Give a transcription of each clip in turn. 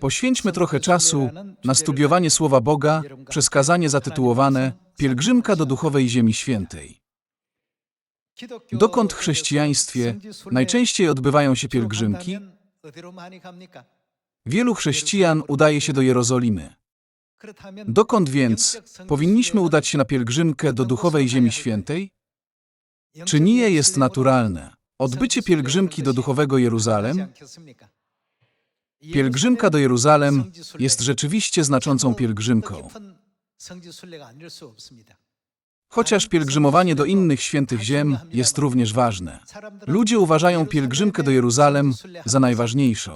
Poświęćmy trochę czasu na studiowanie Słowa Boga przez kazanie zatytułowane Pielgrzymka do Duchowej Ziemi Świętej. Dokąd w chrześcijaństwie najczęściej odbywają się pielgrzymki? Wielu chrześcijan udaje się do Jerozolimy. Dokąd więc powinniśmy udać się na pielgrzymkę do Duchowej Ziemi Świętej? Czy nie jest naturalne odbycie pielgrzymki do Duchowego Jeruzalem? Pielgrzymka do Jeruzalem jest rzeczywiście znaczącą pielgrzymką. Chociaż pielgrzymowanie do innych świętych ziem jest również ważne. Ludzie uważają pielgrzymkę do Jeruzalem za najważniejszą.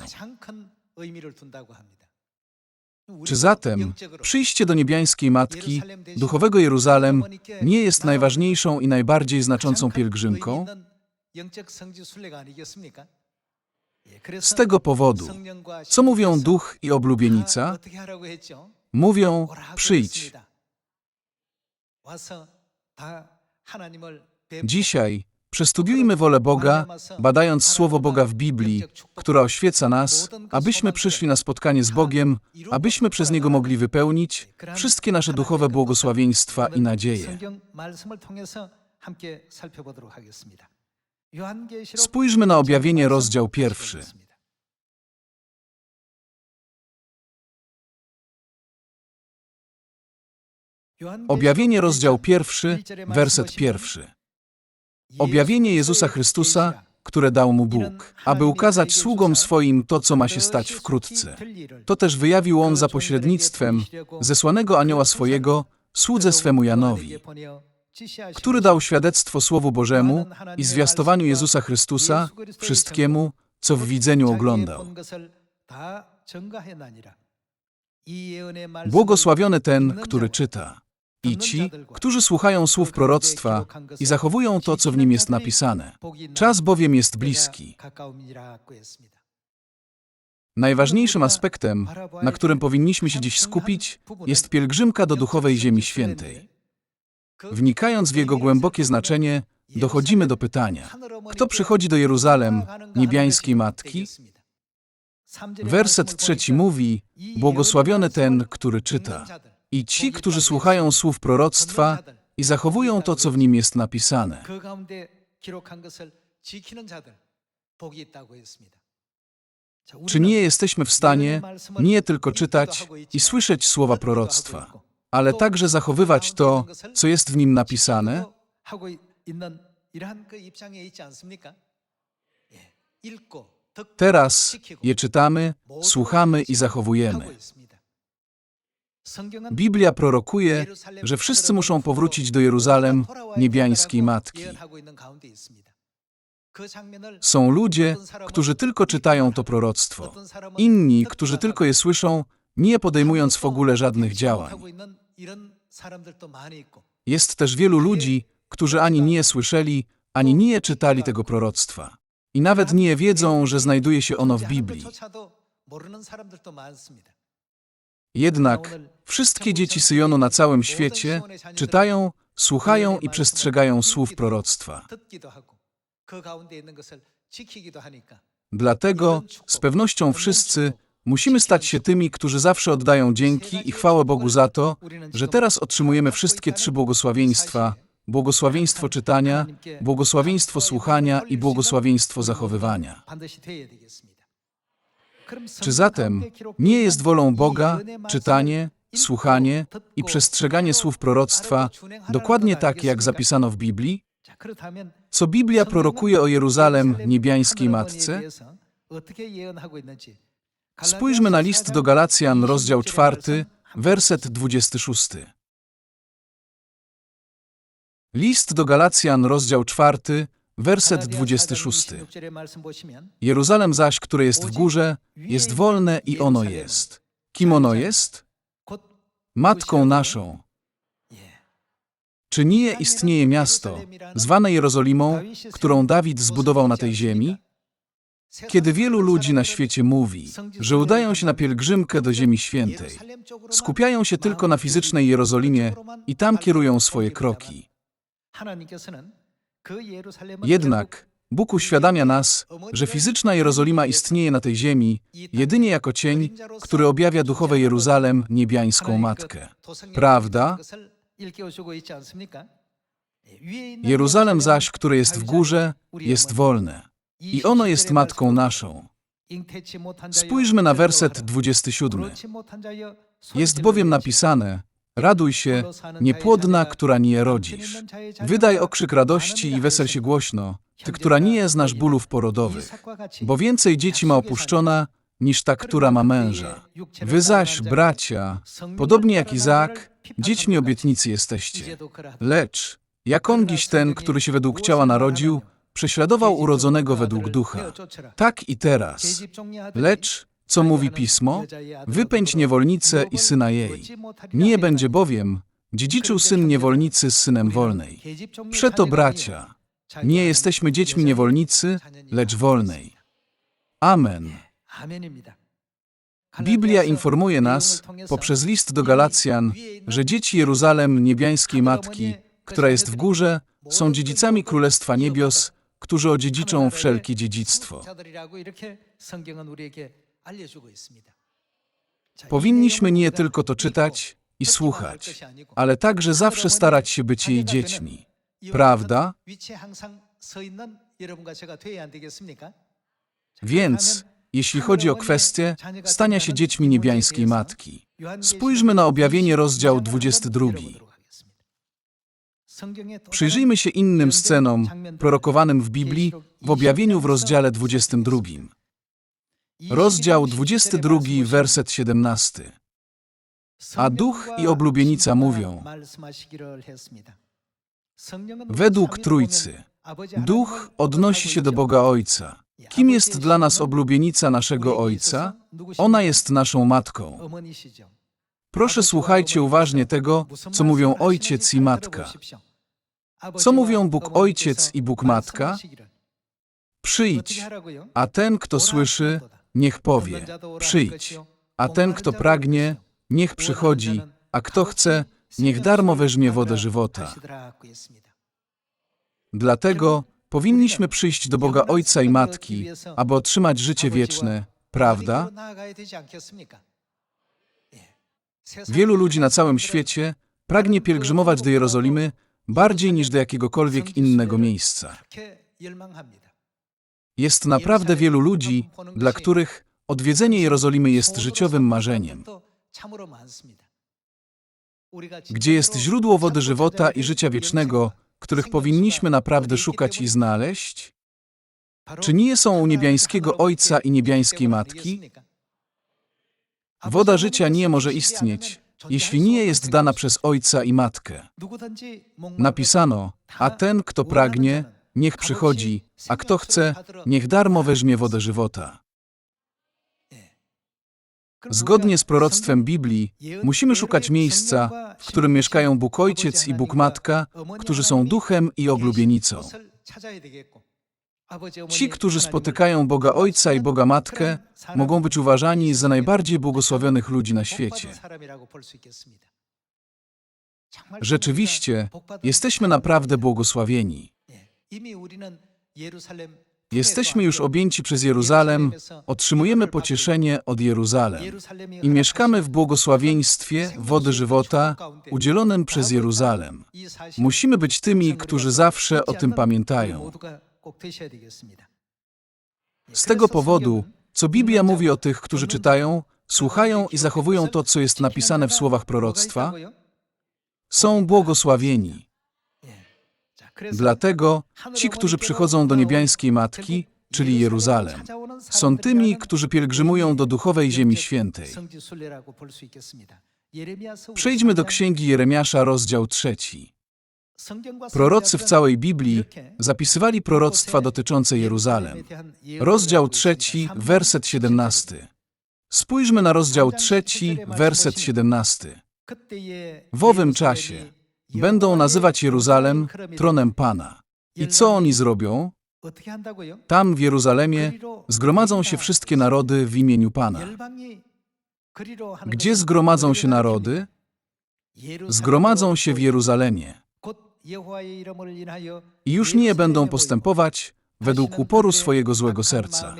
Czy zatem przyjście do niebiańskiej Matki, duchowego Jeruzalem, nie jest najważniejszą i najbardziej znaczącą pielgrzymką? Z tego powodu, co mówią duch i oblubienica? Mówią, przyjdź. Dzisiaj przestudiujmy wolę Boga, badając Słowo Boga w Biblii, która oświeca nas, abyśmy przyszli na spotkanie z Bogiem, abyśmy przez Niego mogli wypełnić wszystkie nasze duchowe błogosławieństwa i nadzieje. Spójrzmy na objawienie, rozdział pierwszy. Objawienie, rozdział pierwszy, werset pierwszy. Objawienie Jezusa Chrystusa, które dał mu Bóg, aby ukazać sługom swoim to, co ma się stać wkrótce. To też wyjawił on za pośrednictwem zesłanego anioła swojego, słudze swemu Janowi, który dał świadectwo Słowu Bożemu i zwiastowaniu Jezusa Chrystusa wszystkiemu, co w widzeniu oglądał. Błogosławiony ten, który czyta, i ci, którzy słuchają słów proroctwa i zachowują to, co w nim jest napisane. Czas bowiem jest bliski. Najważniejszym aspektem, na którym powinniśmy się dziś skupić, jest pielgrzymka do duchowej Ziemi Świętej. Wnikając w jego głębokie znaczenie, dochodzimy do pytania: kto przychodzi do Jeruzalem, niebiańskiej Matki? Werset trzeci mówi: Błogosławiony ten, który czyta, i ci, którzy słuchają słów proroctwa i zachowują to, co w nim jest napisane. Czy nie jesteśmy w stanie nie tylko czytać i słyszeć słowa proroctwa, ale także zachowywać to, co jest w nim napisane? Teraz je czytamy, słuchamy i zachowujemy. Biblia prorokuje, że wszyscy muszą powrócić do Jeruzalem, niebiańskiej Matki. Są ludzie, którzy tylko czytają to proroctwo. Inni, którzy tylko je słyszą, nie podejmując w ogóle żadnych działań. Jest też wielu ludzi, którzy ani nie słyszeli, ani nie czytali tego proroctwa. I nawet nie wiedzą, że znajduje się ono w Biblii. Jednak wszystkie dzieci Syjonu na całym świecie czytają, słuchają i przestrzegają słów proroctwa. Dlatego z pewnością wszyscy musimy stać się tymi, którzy zawsze oddają dzięki i chwałę Bogu za to, że teraz otrzymujemy wszystkie trzy błogosławieństwa: błogosławieństwo czytania, błogosławieństwo słuchania i błogosławieństwo zachowywania. Czy zatem nie jest wolą Boga czytanie, słuchanie i przestrzeganie słów proroctwa dokładnie tak, jak zapisano w Biblii? Co Biblia prorokuje o Jeruzalem, niebiańskiej Matce? Spójrzmy na list do Galacjan, rozdział 4, werset 26. List do Galacjan, rozdział 4, werset 26. Jeruzalem zaś, które jest w górze, jest wolne i ono jest. Kim ono jest? Matką naszą. Czy nie istnieje miasto, zwane Jerozolimą, którą Dawid zbudował na tej ziemi? Kiedy wielu ludzi na świecie mówi, że udają się na pielgrzymkę do Ziemi Świętej, skupiają się tylko na fizycznej Jerozolimie i tam kierują swoje kroki. Jednak Bóg uświadamia nas, że fizyczna Jerozolima istnieje na tej ziemi jedynie jako cień, który objawia duchowe Jeruzalem, niebiańską Matkę. Prawda? Jeruzalem zaś, które jest w górze, jest wolne. I ono jest Matką naszą. Spójrzmy na werset 27. Jest bowiem napisane, raduj się, niepłodna, która nie rodzisz. Wydaj okrzyk radości i wesel się głośno, ty, która nie znasz bólów porodowych, bo więcej dzieci ma opuszczona, niż ta, która ma męża. Wy zaś, bracia, podobnie jak Izaak, dziećmi obietnicy jesteście. Lecz, jak on dziś ten, który się według ciała narodził, prześladował urodzonego według ducha. Tak i teraz. Lecz, co mówi Pismo? Wypędź niewolnicę i syna jej. Nie będzie bowiem dziedziczył syn niewolnicy z synem wolnej. Przeto, bracia, nie jesteśmy dziećmi niewolnicy, lecz wolnej. Amen. Biblia informuje nas poprzez list do Galacjan, że dzieci Jeruzalem, niebiańskiej Matki, która jest w górze, są dziedzicami Królestwa Niebios, którzy odziedziczą wszelkie dziedzictwo. Powinniśmy nie tylko to czytać i słuchać, ale także zawsze starać się być jej dziećmi. Prawda? Więc, jeśli chodzi o kwestię stania się dziećmi niebiańskiej Matki, spójrzmy na objawienie rozdział 22. Przyjrzyjmy się innym scenom prorokowanym w Biblii w objawieniu w rozdziale 22. Rozdział 22, werset 17. A duch i oblubienica mówią, według Trójcy, duch odnosi się do Boga Ojca. Kim jest dla nas oblubienica naszego Ojca? Ona jest naszą matką. Proszę słuchajcie uważnie tego, co mówią ojciec i matka. Co mówią Bóg Ojciec i Bóg Matka? Przyjdź, a ten, kto słyszy, niech powie, przyjdź, a ten, kto pragnie, niech przychodzi, a kto chce, niech darmo weźmie wodę żywota. Dlatego powinniśmy przyjść do Boga Ojca i Matki, aby otrzymać życie wieczne, prawda? Wielu ludzi na całym świecie pragnie pielgrzymować do Jerozolimy bardziej niż do jakiegokolwiek innego miejsca. Jest naprawdę wielu ludzi, dla których odwiedzenie Jerozolimy jest życiowym marzeniem. Gdzie jest źródło wody żywota i życia wiecznego, których powinniśmy naprawdę szukać i znaleźć? Czy nie są u niebiańskiego Ojca i niebiańskiej Matki? Woda życia nie może istnieć, jeśli nie jest dana przez Ojca i Matkę. Napisano, a ten, kto pragnie, niech przychodzi, a kto chce, niech darmo weźmie wodę żywota. Zgodnie z proroctwem Biblii, musimy szukać miejsca, w którym mieszkają Bóg Ojciec i Bóg Matka, którzy są duchem i oblubienicą. Ci, którzy spotykają Boga Ojca i Boga Matkę, mogą być uważani za najbardziej błogosławionych ludzi na świecie. Rzeczywiście, jesteśmy naprawdę błogosławieni. Jesteśmy już objęci przez Jeruzalem, otrzymujemy pocieszenie od Jeruzalem i mieszkamy w błogosławieństwie wody żywota udzielonym przez Jeruzalem. Musimy być tymi, którzy zawsze o tym pamiętają. Z tego powodu, co Biblia mówi o tych, którzy czytają, słuchają i zachowują to, co jest napisane w słowach proroctwa, są błogosławieni. Dlatego ci, którzy przychodzą do niebiańskiej Matki, czyli Jeruzalem, są tymi, którzy pielgrzymują do duchowej Ziemi Świętej. Przejdźmy do Księgi Jeremiasza, rozdział trzeci. Prorocy w całej Biblii zapisywali proroctwa dotyczące Jeruzalem. Rozdział trzeci, werset siedemnasty. Spójrzmy na rozdział trzeci, werset siedemnasty. W owym czasie będą nazywać Jeruzalem tronem Pana. I co oni zrobią? Tam w Jeruzalemie zgromadzą się wszystkie narody w imieniu Pana. Gdzie zgromadzą się narody? Zgromadzą się w Jeruzalemie. I już nie będą postępować według uporu swojego złego serca.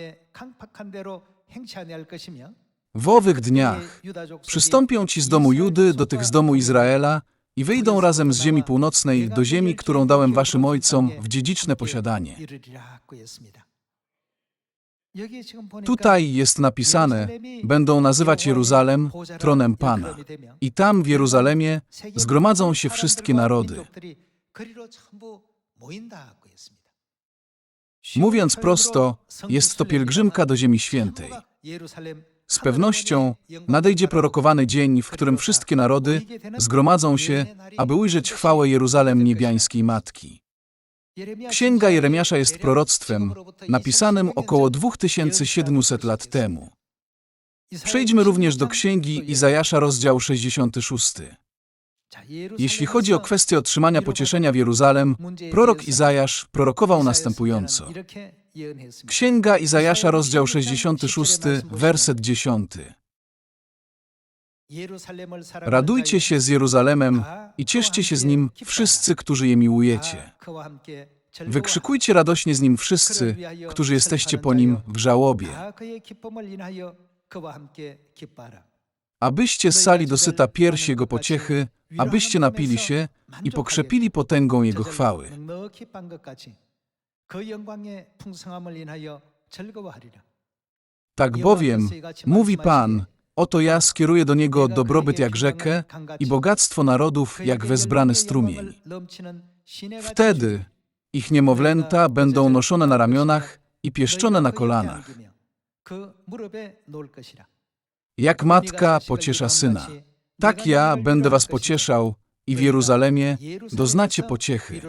W owych dniach przystąpią ci z domu Judy do tych z domu Izraela i wyjdą razem z ziemi północnej do ziemi, którą dałem waszym ojcom w dziedziczne posiadanie. Tutaj jest napisane, będą nazywać Jeruzalem tronem Pana. I tam w Jeruzalemie zgromadzą się wszystkie narody. Mówiąc prosto, jest to pielgrzymka do Ziemi Świętej. Z pewnością nadejdzie prorokowany dzień, w którym wszystkie narody zgromadzą się, aby ujrzeć chwałę Jeruzalem niebiańskiej Matki. Księga Jeremiasza jest proroctwem napisanym około 2700 lat temu. Przejdźmy również do księgi Izajasza, rozdział 66. Jeśli chodzi o kwestię otrzymania pocieszenia w Jeruzalem, prorok Izajasz prorokował następująco. Księga Izajasza, rozdział 66, werset 10. Radujcie się z Jeruzalemem i cieszcie się z nim wszyscy, którzy je miłujecie. Wykrzykujcie radośnie z nim wszyscy, którzy jesteście po nim w żałobie. Abyście ssali dosyta piersi jego pociechy, abyście napili się i pokrzepili potęgą jego chwały. Tak bowiem, mówi Pan, oto ja skieruję do niego dobrobyt jak rzekę i bogactwo narodów jak wezbrany strumień. Wtedy ich niemowlęta będą noszone na ramionach i pieszczone na kolanach. Jak matka pociesza syna, tak ja będę was pocieszał i w Jeruzalemie doznacie pociechy.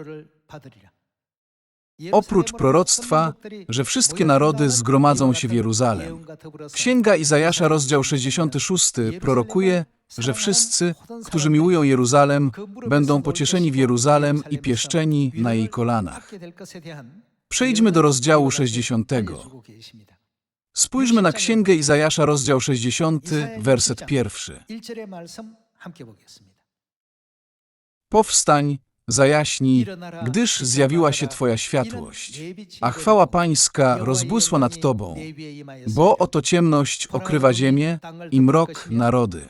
Oprócz proroctwa, że wszystkie narody zgromadzą się w Jeruzalem. Księga Izajasza, rozdział 66, prorokuje, że wszyscy, którzy miłują Jeruzalem, będą pocieszeni w Jeruzalem i pieszczeni na jej kolanach. Przejdźmy do rozdziału 60. Spójrzmy na Księgę Izajasza, rozdział 60, werset pierwszy. Powstań, zajaśnij, gdyż zjawiła się Twoja światłość, a chwała Pańska rozbłysła nad Tobą, bo oto ciemność okrywa ziemię i mrok narody.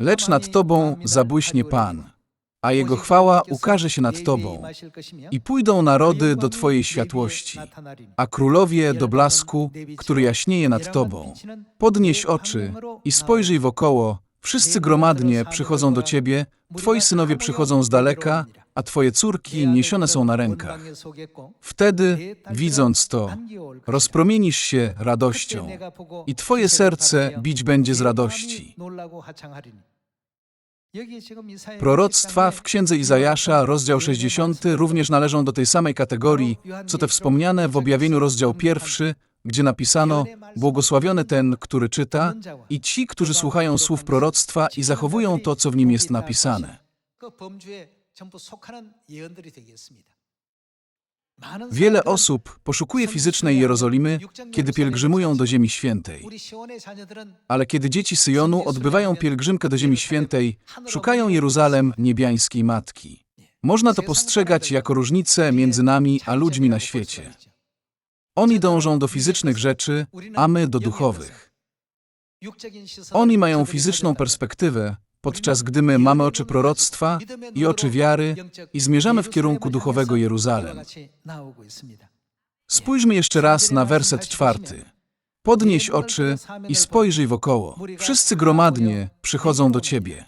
Lecz nad Tobą zabłyśnie Pan, a Jego chwała ukaże się nad Tobą. I pójdą narody do Twojej światłości, a królowie do blasku, który jaśnieje nad Tobą. Podnieś oczy i spojrzyj wokoło, wszyscy gromadnie przychodzą do Ciebie, Twoi synowie przychodzą z daleka, a Twoje córki niesione są na rękach. Wtedy, widząc to, rozpromienisz się radością i Twoje serce bić będzie z radości. Proroctwa w Księdze Izajasza, rozdział 60, również należą do tej samej kategorii, co te wspomniane w objawieniu rozdział pierwszy, gdzie napisano Błogosławiony ten, który czyta i ci, którzy słuchają słów proroctwa i zachowują to, co w nim jest napisane. Wiele osób poszukuje fizycznej Jerozolimy, kiedy pielgrzymują do Ziemi Świętej. Ale kiedy dzieci Syjonu odbywają pielgrzymkę do Ziemi Świętej, szukają Jeruzalem niebiańskiej Matki. Można to postrzegać jako różnicę między nami a ludźmi na świecie. Oni dążą do fizycznych rzeczy, a my do duchowych. Oni mają fizyczną perspektywę, podczas gdy my mamy oczy proroctwa i oczy wiary i zmierzamy w kierunku duchowego Jeruzalem. Spójrzmy jeszcze raz na werset czwarty. Podnieś oczy i spojrzyj wokoło. Wszyscy gromadnie przychodzą do Ciebie.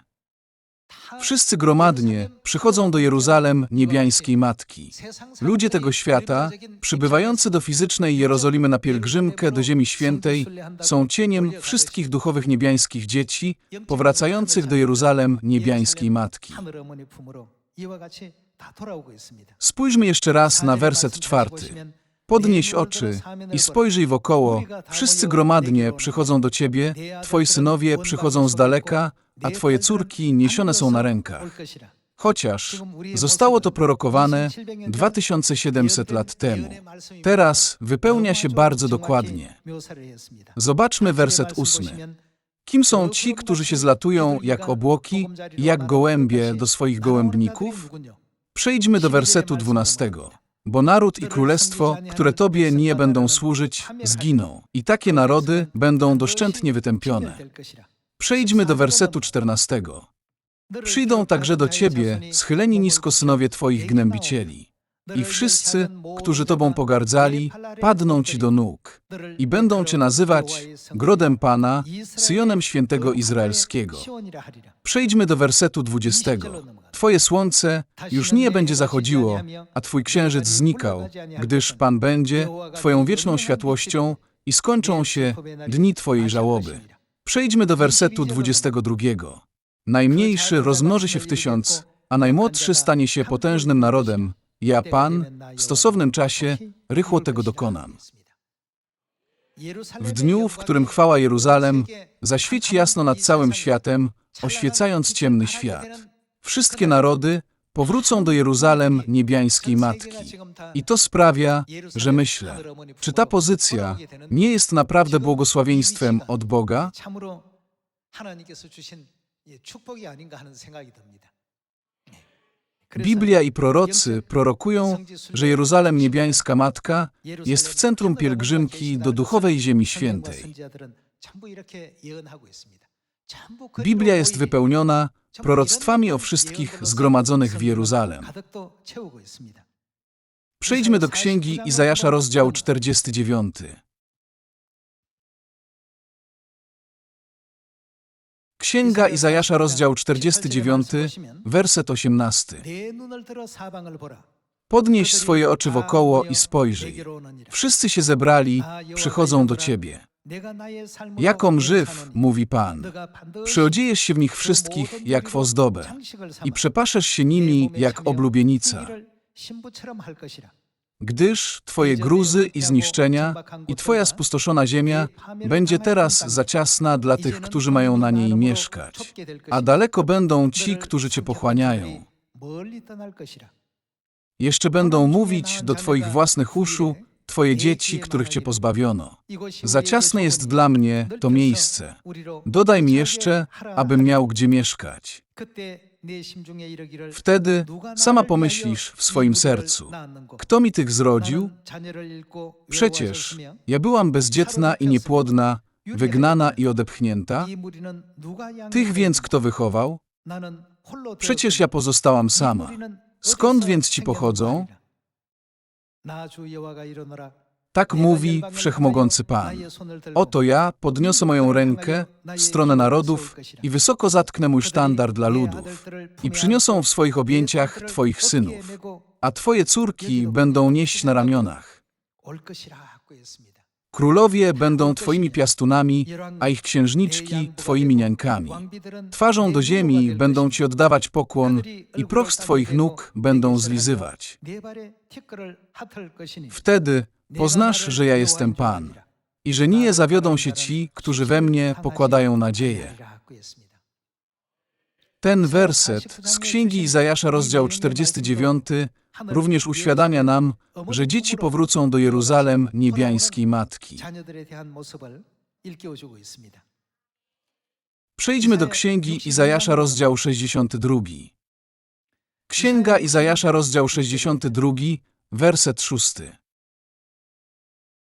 Wszyscy gromadnie przychodzą do Jeruzalem niebiańskiej Matki. Ludzie tego świata, przybywający do fizycznej Jerozolimy na pielgrzymkę do Ziemi Świętej, są cieniem wszystkich duchowych niebiańskich dzieci, powracających do Jeruzalem niebiańskiej Matki. Spójrzmy jeszcze raz na werset czwarty. Podnieś oczy i spojrzyj wokoło. Wszyscy gromadnie przychodzą do Ciebie, Twoi synowie przychodzą z daleka, a Twoje córki niesione są na rękach. Chociaż zostało to prorokowane 2700 lat temu. Teraz wypełnia się bardzo dokładnie. Zobaczmy werset ósmy. Kim są ci, którzy się zlatują jak obłoki jak gołębie do swoich gołębników? Przejdźmy do wersetu dwunastego. Bo naród i królestwo, które Tobie nie będą służyć, zginą. I takie narody będą doszczętnie wytępione. Przejdźmy do wersetu 14. Przyjdą także do Ciebie schyleni nisko synowie Twoich gnębicieli. I wszyscy, którzy Tobą pogardzali, padną Ci do nóg i będą Cię nazywać grodem Pana, Syjonem Świętego Izraelskiego. Przejdźmy do wersetu 20. Twoje słońce już nie będzie zachodziło, a Twój księżyc znikał, gdyż Pan będzie Twoją wieczną światłością i skończą się dni Twojej żałoby. Przejdźmy do wersetu 22. Najmniejszy rozmnoży się w tysiąc, a najmłodszy stanie się potężnym narodem. Ja, Pan, w stosownym czasie rychło tego dokonam. W dniu, w którym chwała Jeruzalem zaświeci jasno nad całym światem, oświecając ciemny świat. Wszystkie narody powrócą do Jeruzalem niebiańskiej Matki. I to sprawia, że myślę, czy ta pozycja nie jest naprawdę błogosławieństwem od Boga? 참으로 하나님께서 주신 예, 축복이 아닌가 하는 생각이 듭니다. Biblia i prorocy prorokują, że Jeruzalem Niebiańska Matka jest w centrum pielgrzymki do duchowej Ziemi Świętej. Biblia jest wypełniona proroctwami o wszystkich zgromadzonych w Jeruzalem. Przejdźmy do księgi Izajasza, rozdział 49. Księga Izajasza, rozdział 49, werset 18. Podnieś swoje oczy wokoło i spojrzyj. Wszyscy się zebrali, przychodzą do ciebie. Jakom żyw, mówi Pan, przyodziejesz się w nich wszystkich jak w ozdobę i przepaszesz się nimi jak oblubienica gdyż Twoje gruzy i zniszczenia i Twoja spustoszona ziemia będzie teraz za ciasna dla tych, którzy mają na niej mieszkać, a daleko będą ci, którzy Cię pochłaniają. Jeszcze będą mówić do Twoich własnych uszu Twoje dzieci, których Cię pozbawiono. Za ciasne jest dla mnie to miejsce. Dodaj mi jeszcze, abym miał gdzie mieszkać. Wtedy sama pomyślisz w swoim sercu, kto mi tych zrodził? Przecież ja byłam bezdzietna i niepłodna, wygnana i odepchnięta. Tych więc kto wychował? Przecież ja pozostałam sama. Skąd więc ci pochodzą? Tak mówi Wszechmogący Pan. Oto ja podniosę moją rękę w stronę narodów i wysoko zatknę mój sztandar dla ludów. I przyniosą w swoich objęciach Twoich synów, a Twoje córki będą nieść na ramionach. Królowie będą Twoimi piastunami, a ich księżniczki Twoimi niańkami. Twarzą do ziemi będą Ci oddawać pokłon i proch z Twoich nóg będą zlizywać. Wtedy poznasz, że ja jestem Pan i że nie zawiodą się ci, którzy we mnie pokładają nadzieję. Ten werset z Księgi Izajasza, rozdział 49, Również uświadamia nam, że dzieci powrócą do Jeruzalem niebiańskiej matki. Przejdźmy do Księgi Izajasza, rozdział 62. Księga Izajasza, rozdział 62, werset 6.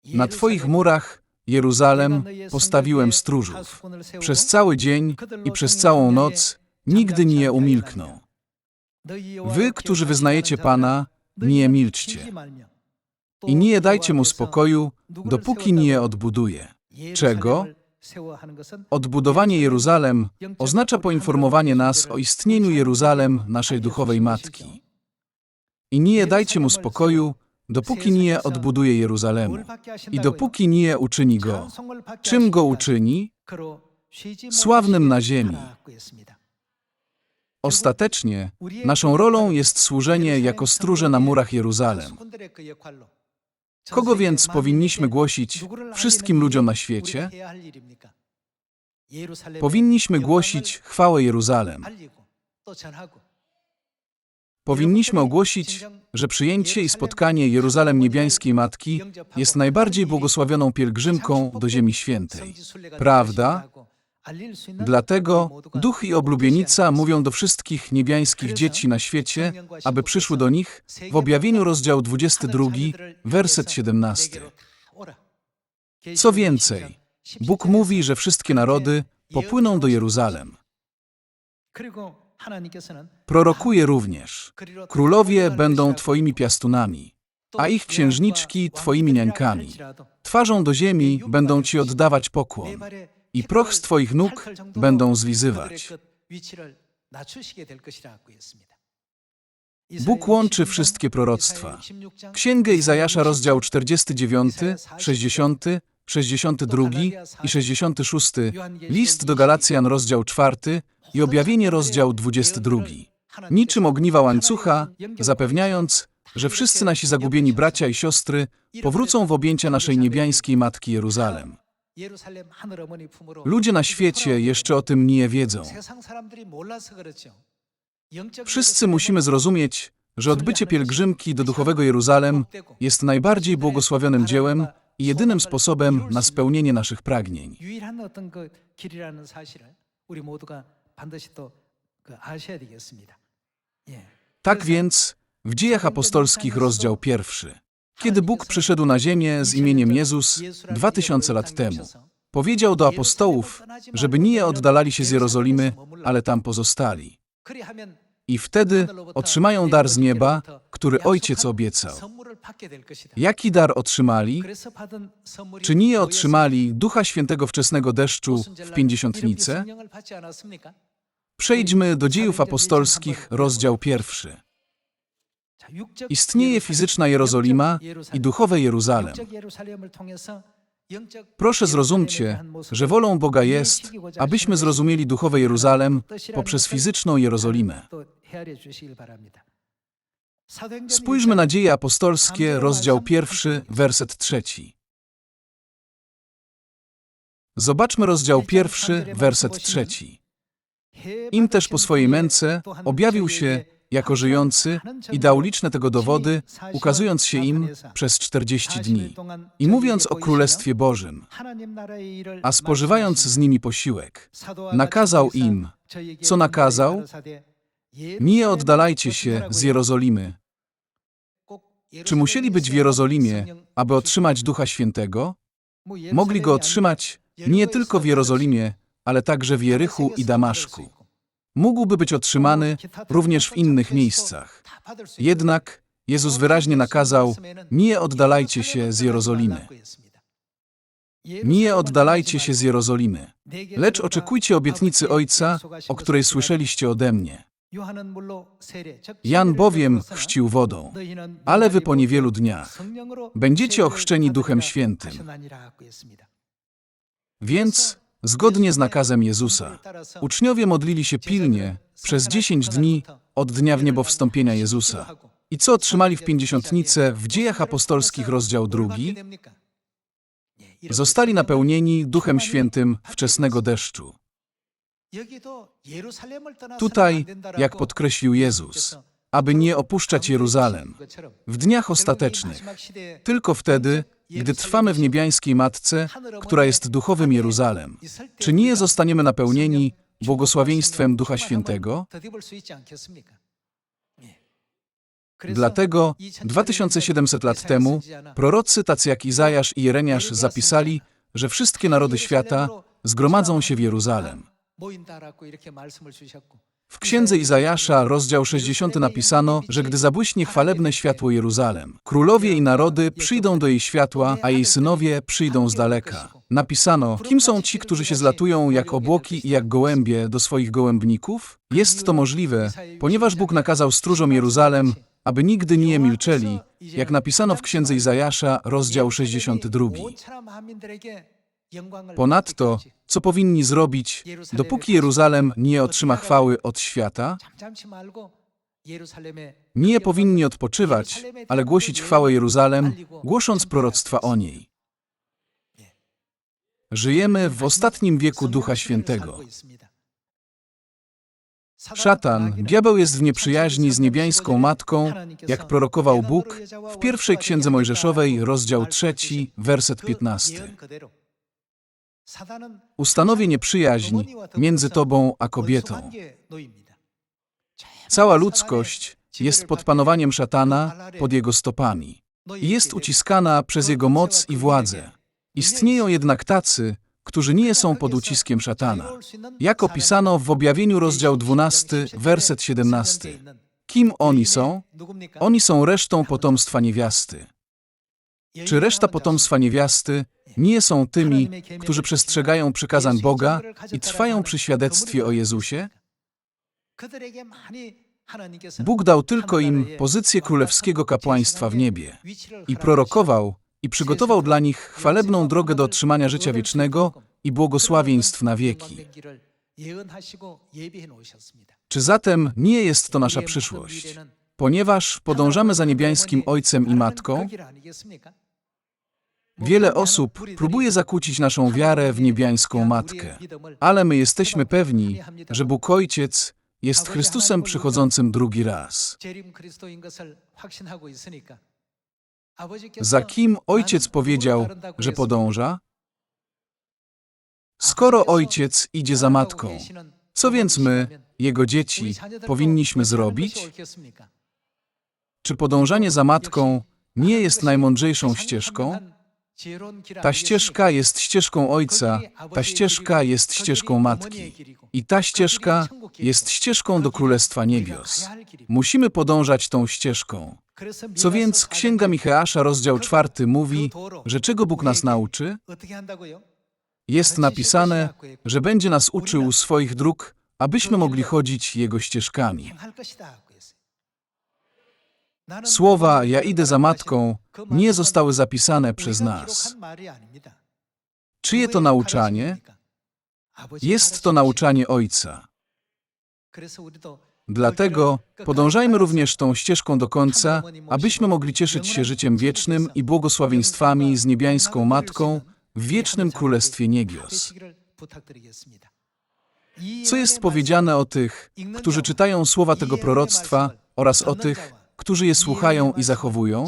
Na Twoich murach, Jeruzalem, postawiłem stróżów. Przez cały dzień i przez całą noc nigdy nie umilkną. Wy, którzy wyznajecie Pana, nie milczcie i nie dajcie Mu spokoju, dopóki nie odbuduje. Czego? Odbudowanie Jeruzalem oznacza poinformowanie nas o istnieniu Jeruzalem, naszej duchowej matki. I nie dajcie mu spokoju, dopóki nie odbuduje Jeruzalemu i dopóki nie uczyni go. Czym go uczyni? Sławnym na ziemi. Ostatecznie naszą rolą jest służenie jako stróże na murach Jeruzalem. Kogo więc powinniśmy głosić wszystkim ludziom na świecie? Powinniśmy głosić chwałę Jeruzalem. Powinniśmy ogłosić, że przyjęcie i spotkanie Jeruzalem Niebiańskiej Matki jest najbardziej błogosławioną pielgrzymką do Ziemi Świętej. Prawda? Dlatego duch i oblubienica mówią do wszystkich niebiańskich dzieci na świecie, aby przyszły do nich w objawieniu rozdział 22, werset 17. Co więcej, Bóg mówi, że wszystkie narody popłyną do Jeruzalem. Prorokuje również, królowie będą twoimi piastunami, a ich księżniczki twoimi niańkami. Twarzą do ziemi będą ci oddawać pokłon i proch z twoich nóg będą zlizywać. Bóg łączy wszystkie proroctwa. Księgę Izajasza, rozdział 49, 60, 62 i 66, list do Galacjan, rozdział 4 i objawienie, rozdział 22. Niczym ogniwa łańcucha, zapewniając, że wszyscy nasi zagubieni bracia i siostry powrócą w objęcia naszej niebiańskiej Matki Jeruzalem. Ludzie na świecie jeszcze o tym nie wiedzą. Wszyscy musimy zrozumieć, że odbycie pielgrzymki do duchowego Jeruzalem jest najbardziej błogosławionym dziełem i jedynym sposobem na spełnienie naszych pragnień. Tak więc w Dziejach Apostolskich rozdział pierwszy. Kiedy Bóg przyszedł na ziemię z imieniem Jezus dwa tysiące lat temu, powiedział do apostołów, żeby nie oddalali się z Jerozolimy, ale tam pozostali. I wtedy otrzymają dar z nieba, który Ojciec obiecał. Jaki dar otrzymali? Czy nie otrzymali Ducha Świętego wczesnego deszczu w Pięćdziesiątnicę? Przejdźmy do dziejów apostolskich, rozdział pierwszy. Istnieje fizyczna Jerozolima i duchowe Jeruzalem. Proszę zrozumcie, że wolą Boga jest, abyśmy zrozumieli duchowe Jeruzalem poprzez fizyczną Jerozolimę. Spójrzmy na Dzieje Apostolskie, rozdział pierwszy, werset trzeci. Zobaczmy rozdział pierwszy, werset trzeci. Im też po swojej męce objawił się jako żyjący i dał liczne tego dowody, ukazując się im przez czterdzieści dni i mówiąc o Królestwie Bożym, a spożywając z nimi posiłek, nakazał im, co nakazał? nie oddalajcie się z Jerozolimy. Czy musieli być w Jerozolimie, aby otrzymać Ducha Świętego? Mogli go otrzymać nie tylko w Jerozolimie, ale także w Jerychu i Damaszku. Mógłby być otrzymany również w innych miejscach. Jednak Jezus wyraźnie nakazał: Nie oddalajcie się z Jerozolimy. Nie oddalajcie się z Jerozolimy, lecz oczekujcie obietnicy Ojca, o której słyszeliście ode mnie. Jan bowiem chrzcił wodą, ale wy po niewielu dniach będziecie ochrzczeni Duchem Świętym. Więc, zgodnie z nakazem Jezusa, uczniowie modlili się pilnie przez dziesięć dni od dnia w niebo wstąpienia Jezusa. I co otrzymali w pięćdziesiątnicę w dziejach apostolskich rozdział drugi? Zostali napełnieni Duchem Świętym wczesnego deszczu. Tutaj, jak podkreślił Jezus, aby nie opuszczać Jeruzalem w dniach ostatecznych, tylko wtedy, gdy trwamy w niebiańskiej Matce, która jest duchowym Jeruzalem, czy nie zostaniemy napełnieni błogosławieństwem Ducha Świętego? Dlatego 2700 lat temu prorocy tacy jak Izajasz i Jeremiasz zapisali, że wszystkie narody świata zgromadzą się w Jeruzalem. W księdze Izajasza, rozdział 60 napisano, że gdy zabłyśnie chwalebne światło Jeruzalem, królowie i narody przyjdą do jej światła, a jej synowie przyjdą z daleka. Napisano, kim są ci, którzy się zlatują jak obłoki i jak gołębie do swoich gołębników? Jest to możliwe, ponieważ Bóg nakazał stróżom Jeruzalem, aby nigdy nie milczeli, jak napisano w księdze Izajasza, rozdział 62. Ponadto, co powinni zrobić, dopóki Jeruzalem nie otrzyma chwały od świata? Nie powinni odpoczywać, ale głosić chwałę Jeruzalem, głosząc proroctwa o niej. Żyjemy w ostatnim wieku Ducha Świętego. Szatan, diabeł jest w nieprzyjaźni z niebiańską Matką, jak prorokował Bóg w pierwszej księdze Mojżeszowej, rozdział 3, werset 15. Ustanowię nieprzyjaźń między Tobą a kobietą. Cała ludzkość jest pod panowaniem szatana, pod jego stopami. Jest uciskana przez jego moc i władzę. Istnieją jednak tacy, którzy nie są pod uciskiem szatana. Jak opisano w objawieniu rozdział 12, werset 17. Kim oni są? Oni są resztą potomstwa niewiasty. Czy reszta potomstwa niewiasty nie są tymi, którzy przestrzegają przykazań Boga i trwają przy świadectwie o Jezusie? Bóg dał tylko im pozycję królewskiego kapłaństwa w niebie i prorokował i przygotował dla nich chwalebną drogę do otrzymania życia wiecznego i błogosławieństw na wieki. Czy zatem nie jest to nasza przyszłość? Ponieważ podążamy za niebiańskim Ojcem i Matką, wiele osób próbuje zakłócić naszą wiarę w niebiańską Matkę, ale my jesteśmy pewni, że Bóg Ojciec jest Chrystusem przychodzącym drugi raz. Za kim Ojciec powiedział, że podąża? Skoro Ojciec idzie za Matką, co więc my, Jego dzieci, powinniśmy zrobić? Czy podążanie za Matką nie jest najmądrzejszą ścieżką? Ta ścieżka jest ścieżką Ojca, ta ścieżka jest ścieżką Matki. i ta ścieżka jest ścieżką do Królestwa Niebios. Musimy podążać tą ścieżką. Co więc Księga Micheasza, rozdział czwarty mówi, że czego Bóg nas nauczy? Jest napisane, że będzie nas uczył swoich dróg, abyśmy mogli chodzić Jego ścieżkami. Słowa ja idę za matką nie zostały zapisane przez nas. Czyje to nauczanie? Jest to nauczanie Ojca. Dlatego podążajmy również tą ścieżką do końca, abyśmy mogli cieszyć się życiem wiecznym i błogosławieństwami z niebiańską Matką w wiecznym Królestwie Niebios. Co jest powiedziane o tych, którzy czytają słowa tego proroctwa oraz o tych, którzy je słuchają i zachowują?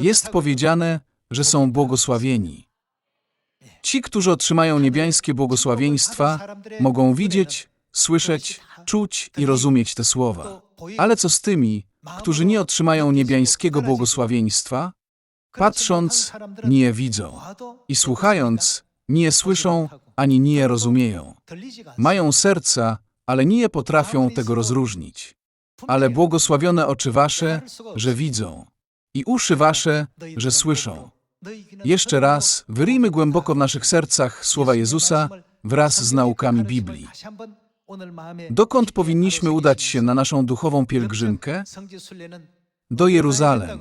Jest powiedziane, że są błogosławieni. Ci, którzy otrzymają niebiańskie błogosławieństwa, mogą widzieć, słyszeć, czuć i rozumieć te słowa. Ale co z tymi, którzy nie otrzymają niebiańskiego błogosławieństwa? Patrząc, nie widzą i słuchając, nie słyszą ani nie rozumieją. Mają serca, ale nie potrafią tego rozróżnić. Ale błogosławione oczy wasze, że widzą, i uszy wasze, że słyszą. Jeszcze raz wyryjmy głęboko w naszych sercach słowa Jezusa wraz z naukami Biblii. Dokąd powinniśmy udać się na naszą duchową pielgrzymkę? Do Jeruzalem.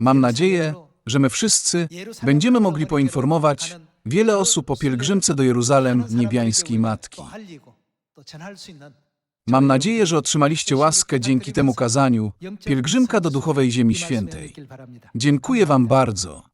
Mam nadzieję, że my wszyscy będziemy mogli poinformować wiele osób o pielgrzymce do Jeruzalem niebiańskiej Matki. Mam nadzieję, że otrzymaliście łaskę dzięki temu kazaniu Pielgrzymka do Duchowej Ziemi Świętej. Dziękuję Wam bardzo.